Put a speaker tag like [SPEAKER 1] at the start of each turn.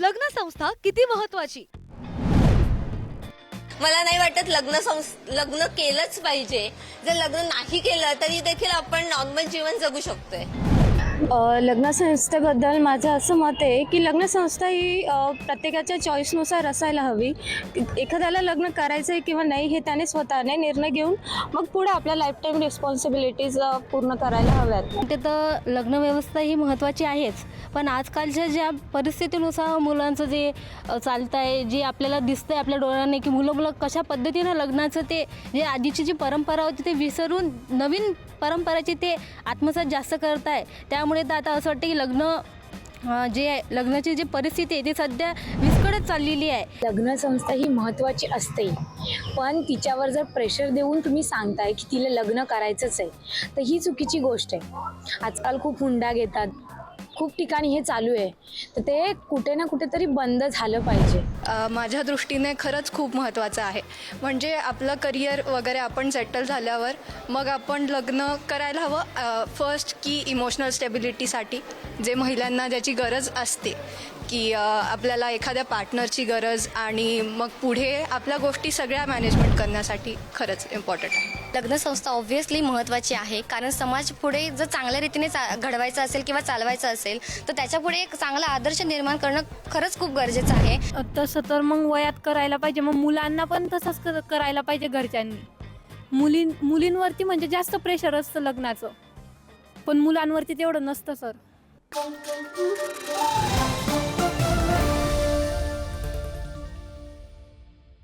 [SPEAKER 1] लग्न संस्था किती महत्वाची?
[SPEAKER 2] मला नाही वाटत लग्न संस लग्न केलंच पाहिजे. जर लग्न नाही केलं तरी देखील आपण नॉर्मल जीवन जगू शकतोय.
[SPEAKER 3] लग्नसंस्थेबद्दल माझं असं मत आहे की लग्नसंस्था ही प्रत्येकाच्या चॉईसनुसार असायला हवी. एखाद्याला लग्न करायचं आहे किंवा नाही हे त्याने स्वतःने निर्णय घेऊन मग पुढे आपल्या लाईफटाईम रिस्पॉन्सिबिलिटीज पूर्ण करायला हव्यात.
[SPEAKER 4] ते तर लग्न व्यवस्था ही महत्त्वाची आहेच. पण आजकालच्या ज्या परिस्थितीनुसार मुलांचं जे चालत आहे जे आपल्याला दिसतं आहे आपल्या डोळ्यांनी की मुलं मुलं कशा पद्धतीनं लग्नाचं ते जे आधीची जी परंपरा होती ते विसरून नवीन परंपराची ते आत्मसात जास्त करत आहे त्या त्यामुळे तर आता असं वाटतं की लग्न जे आहे, लग्नाची जी परिस्थिती आहे ती सध्या विस्कळत चाललेली आहे.
[SPEAKER 3] लग्नसंस्था ही महत्त्वाची असते पण तिच्यावर जर प्रेशर देऊन तुम्ही सांगताय की तिला लग्न करायचंच आहे तर ही चुकीची गोष्ट आहे. आजकाल खूप हुंडा घेतात. खूप ठिकाणी हे चालू आहे. तर ते कुठे ना कुठेतरी बंद झालं पाहिजे.
[SPEAKER 5] माझ्या दृष्टीने खरंच खूप महत्त्वाचं आहे. म्हणजे आपलं करिअर वगैरे आपण सेटल झाल्यावर मग आपण लग्न करायला हवं फर्स्ट की इमोशनल स्टेबिलिटीसाठी जे महिलांना ज्याची गरज असते. की आपल्याला एखाद्या पार्टनरची गरज आणि मग पुढे आपल्या गोष्टी सगळ्या मॅनेजमेंट करण्यासाठी खरंच इम्पॉर्टंट आहे.
[SPEAKER 6] लग्नसंस्था ऑब्व्हियसली महत्त्वाची आहे. कारण समाज पुढे जर चांगल्या रीतीने चा घडवायचं असेल किंवा चालवायचं असेल तर त्याच्यापुढे एक चांगला आदर्श निर्माण करणं खरंच खूप गरजेचं आहे.
[SPEAKER 7] तसं तर मग वयात करायला पाहिजे. मग मुलांना पण तसंच करायला पाहिजे घरच्यांनी. मुलीं मुलींवरती म्हणजे जास्त प्रेशर असतं लग्नाचं. पण मुलांवरती तेवढं नसतं सर